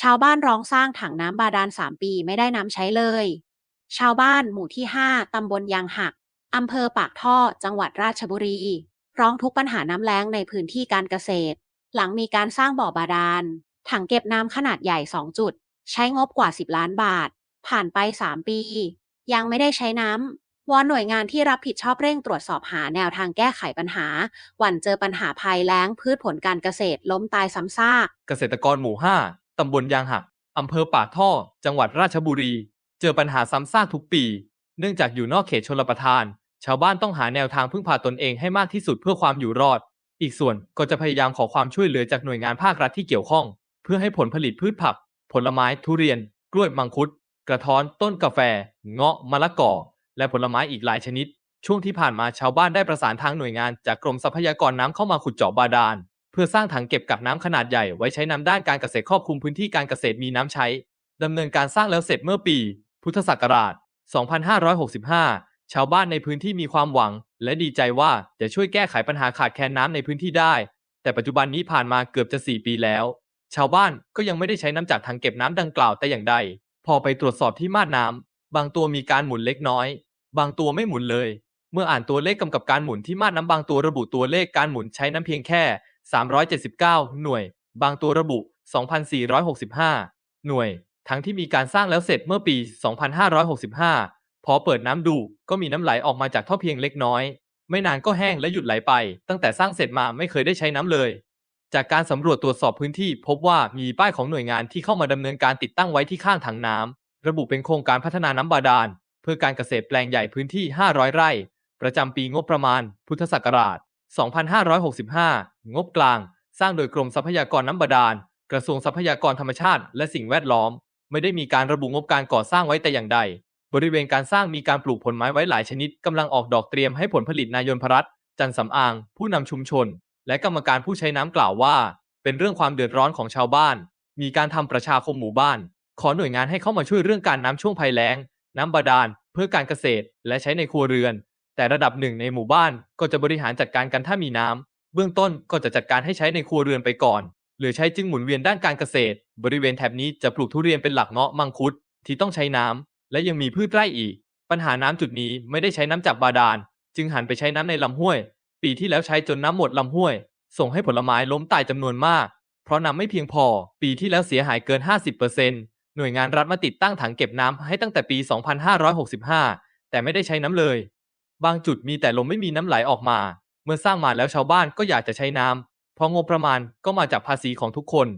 ชาวบ้านร้องสร้างถังน้ำบาดาลสามปีไม่ได้น้ำใช้เลย ชาวบ้านหมู่ที่ 5 ตำบลยางหัก อำเภอปากท่อ จังหวัดราชบุรี ร้องทุกปัญหาน้ำแล้งในพื้นที่การเกษตร หลังมีการสร้างบ่อบาดาล ถังเก็บน้ำขนาดใหญ่ 2 จุด ใช้งบกว่า 10 ล้านบาท ผ่านไป 3 ปี ยังไม่ได้ใช้น้ำวอนหน่วยงานที่รับผิดชอบเร่งตรวจสอบหาแนวทางแก้ไขปัญหา หวั่นเจอปัญหาภัยแล้งพืชผลการเกษตรล้มตายซ้ำซาก เกษตรกรหมู่5 ตำบลยางหัก อำเภอป่าท่อ จังหวัดราชบุรี เจอปัญหาซ้ำซากทุกปี เนื่องจากอยู่นอกเขตชลประทาน ชาวบ้านต้องหาแนวทางพึ่งพาตนเองให้มากที่สุดเพื่อความอยู่รอด อีกส่วนก็จะพยายามขอความช่วยเหลือจากหน่วยงานภาครัฐที่เกี่ยวข้อง เพื่อให้ผลผลิตพืชผัก ผลไม้ทุเรียน กล้วยมังคุด กระท้อน ต้นกาแฟ เงาะมะละกอ และผลไม้อีกหลายชนิด ช่วงที่ผ่านมาชาวบ้านได้ประสานทางหน่วยงานจากกรมทรัพยากรน้ำเข้ามาขุดเจาะบาดาล พื่อสร้างถังเก็บกักน้ำขนาดใหญ่ไว้ใช้น้ำด้านการเกษตรครอบคลุมพื้นที่การเกษตรมีน้ำใช้ดำเนินการสร้างแล้วเสร็จเมื่อปี พุทธศักราช 2565 ชาวบ้านในพื้นที่มีความหวัง และดีใจว่าจะช่วยแก้ไขปัญหาขาดแคลนน้ำในพื้นที่ได้ แต่ปัจจุบันนี้ผ่านมาเกือบจะ 4 ปีแล้ว ชาวบ้านก็ยังไม่ได้ใช้น้ำจากถังเก็บน้ำดังกล่าวแต่อย่างใด พอไปตรวจสอบที่มาดน้ำบางตัวมีการหมุนเล็กน้อย บางตัวไม่หมุนเลย เมื่ออ่านตัวเลขกำกับการหมุนที่มาดน้ำบางตัวระบุตัวเลขการหมุนใช้น้ำเพียงแค่ 379 หน่วย บางตัวระบุ 2,465 หน่วย ทั้งที่มีการสร้างแล้วเสร็จเมื่อปี 2565 พอเปิดน้ำดูก็มีน้ำไหลออกมาจากท่อเพียงเล็กน้อย ไม่นานก็แห้งและหยุดไหลไป ตั้งแต่สร้างเสร็จมาไม่เคยได้ใช้น้ำเลย จากการสำรวจตรวจสอบพื้นที่ พบว่ามีป้ายของหน่วยงานที่เข้ามาดำเนินการติดตั้งไว้ที่ข้างถังน้ำระบุเป็นโครงการพัฒนาน้ำบาดาลเพื่อการเกษตรแปลงใหญ่พื้นที่ 500 ไร่ ประจำปีงบประมาณ พุทธศักราช 2565 งบกลาง สร้างโดยกรมทรัพยากรน้ำบาดาล กระทรวงทรัพยากรธรรมชาติ และสิ่งแวดล้อม ไม่ได้มีการระบุงบการก่อสร้างไว้แต่อย่างใด บริเวณการสร้างมีการปลูกผลไม้ไว้หลายชนิดกำลังออกดอกเตรียมให้ผลผลิตนายนพรัตจันสำอาง ผู้นำชุมชน และกรรมการผู้ใช้น้ำกล่าวว่า เป็นเรื่องความเดือดร้อนของชาวบ้าน มีการทำประชาคมหมู่บ้าน ขอหน่วยงานให้เข้ามาช่วยเรื่องการน้ำช่วงภัยแล้ง น้ำบาดาล เพื่อการเกษตร และใช้ในครัวเรือน แต่ระดับหนึ่งในหมู่บ้านก็จะบริหารจัดการกันถ้ามีน้ำเบื้องต้นก็จะจัดการให้ใช้ในครัวเรือนไปก่อนหลือใช้จึงหมุนเวียนด้านการเกษตร บริเวณแถบนี้จะปลูกทุเรียนเป็นหลักเงาะมังคุดที่ต้องใช้น้ำและยังมีพืชไร่อีก ปัญหาน้ำจุดนี้ไม่ได้ใช้น้ำจากบาดาล จึงหันไปใช้น้ำในลำห้วย ปีที่แล้วใช้จนน้ำหมดลำห้วย ส่งให้ผลไม้ล้มตายจำนวนมาก เพราะน้ำไม่เพียงพอ ปีที่แล้วเสียหายเกิน 50%หน่วยงานรัฐมาติดตั้งถังเก็บน้ำให้ตั้งแต่ปี 2565 แต่ไม่ได้ใช้น้ำเลย บางจุดมีแต่ลมไม่มีน้ำไหลออกมา เมื่อสร้างมาแล้วชาวบ้านก็อยากจะใช้น้ำเพราะงบประมาณก็มาจากภาษีของทุกคน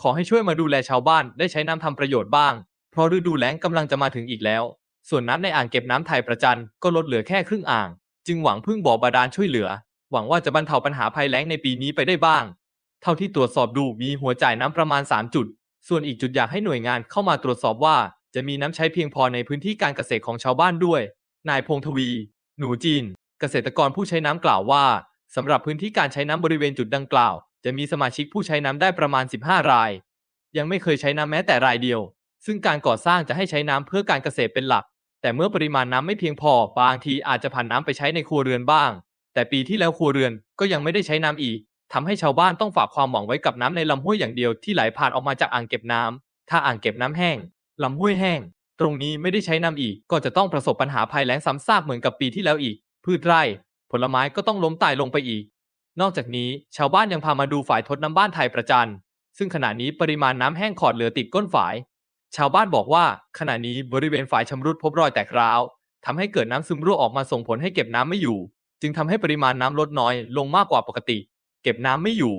ขอให้ช่วยมาดูแลชาวบ้านได้ใช้น้ำทำประโยชน์บ้าง เพราะฤดูแล้งกำลังจะมาถึงอีกแล้ว ส่วนน้ำในอ่างเก็บน้ำไทยประจันก็ลดเหลือแค่ครึ่งอ่าง จึงหวังพึ่งบ่อบาดาลช่วยเหลือ หวังว่าจะบรรเทาปัญหาภัยแล้งในปีนี้ไปได้บ้าง เท่าที่ตรวจสอบดูมีหัวจ่ายน้ำประมาณ 3 จุด ส่วนอีกจุดอยากให้หน่วยงานเข้ามาตรวจสอบว่า จะมีน้ำใช้เพียงพอในพื้นที่การเกษตรของชาวบ้านด้วย นายพงทวี หนูจีน เกษตรกรผู้ใช้น้ำกล่าวว่าสำหรับพื้นที่การใช้น้ำบริเวณจุดดังกล่าว จะมีสมาชิกผู้ใช้น้ำได้ประมาณ 15 ราย ยังไม่เคยใช้น้ำแม้แต่รายเดียว ซึ่งการก่อสร้างจะให้ใช้น้ำเพื่อการเกษตรเป็นหลัก แต่เมื่อปริมาณน้ำไม่เพียงพอ บางทีอาจจะผ่านน้ำไปใช้ในครัวเรือนบ้าง แต่ปีที่แล้วครัวเรือนก็ยังไม่ได้ใช้น้ำอีกทำให้ชาวบ้านต้องฝากความหวังไว้กับน้ำในลำห้วยอย่างเดียวที่ไหลผ่านออกมาจากอ่างเก็บน้ำถ้าอ่างเก็บน้ำแห้งลำห้วยแห้ง ตรงนี้ไม่ได้ใช้น้ำอีก ก็จะต้องประสบปัญหาภัยแล้งซ้ำซากเหมือนกับปีที่แล้วอีก พืชไร่ ผลไม้ก็ต้องล้มตายลงไปอีก นอกจากนี้ชาวบ้านยังพามาดูฝ่ายทดน้ำบ้านไทยประจัน ซึ่งขณะนี้ปริมาณน้ำแห้งขอดเหลือติดก้นฝ่าย ชาวบ้านบอกว่าขณะนี้บริเวณฝ่ายชำรุดพบรอยแตกร้าวทำให้เกิดน้ำซึมรั่วออกมาส่งผลให้เก็บน้ำไม่อยู่ จึงทำให้ปริมาณน้ำลดน้อยลงมากกว่าปกติ เก็บน้ำไม่อยู่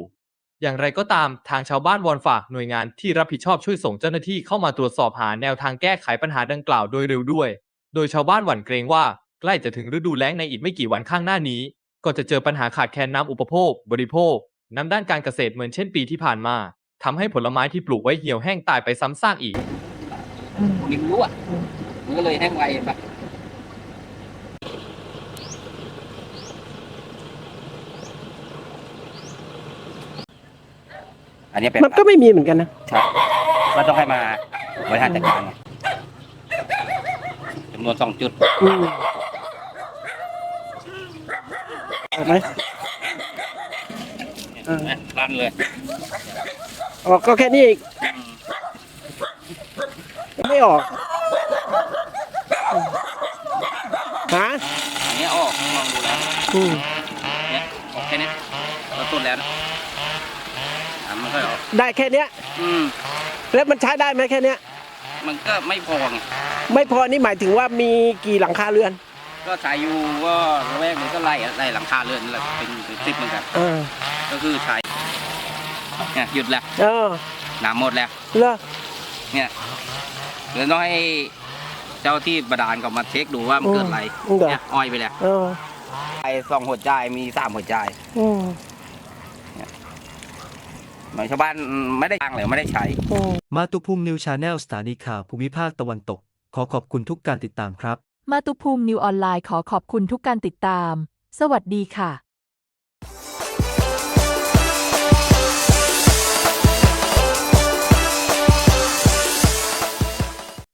อย่างไรก็ตามทางชาวบ้านวอนฝากหน่วยงานที่รับผิดชอบช่วยส่งเจ้าหน้าที่เข้ามาตรวจสอบหาแนวทางแก้ไขปัญหาดังกล่าวโดยเร็วด้วย โดยชาวบ้านหวั่นเกรงว่าใกล้จะถึงฤดูแล้งในอีกไม่กี่วันข้างหน้านี้ ก็จะเจอปัญหาขาดแคลนน้ำอุปโภค บริโภค น้ำด้านการเกษตรเหมือนเช่นปีที่ผ่านมาทำให้ผลไม้ที่ปลูกไว้เหี่ยวแห้งตายไปซ้ำซากอีกดินรั่วมันก็เลยแห้งไวปะ อันนี้เป็นมันก็ไม่มีเหมือนกันนะครับมันต้องให้มาบริหารจัดการจำนวนสองจุดอืมออกไหมเออรันเลยออกก็แค่นี้เองออกฮะอันเนี้ยออกลองดูแล้วอืมเนี่ยออกแค่นี้เราต้นแล้วนะ อะมันค่อยออกได้แค่เนี้ย อืมแล้วมันใช้ได้ไหมแค่เนี้ย มันก็ไม่พอไงไม่พอนี่หมายถึงว่ามีกี่หลังคาเรือนก็ใช้อยู่ก็ระแวกนี้ก็ไล่อะไล่หลังคาเรือนนั่นแหละเป็นเป็นสิบเหมือนกันเออก็คือใช้เนี่ยหยุดแล้วเออน้ำหมดแล้ว เหรอเนี่ยเดี๋ยวต้องให้เจ้าที่บาดาลก็มาเช็คดูว่ามันเกิดอะไรอืมเหรอเนี่ยอ้อยไปแล้วเออไอ้สองหัวใจมีสามหัวใจ อืม หมายชาวบ้านไม่ได้จ้างเลยไม่ได้ใช้อืมมาตุภูมินิวชาแนลสถานีข่าวภูมิภาคตะวันตก ขอขอบคุณทุกการติดตามครับ มาตุภูมินิวออนไลน์ขอขอบคุณทุกการติดตาม สวัสดีค่ะ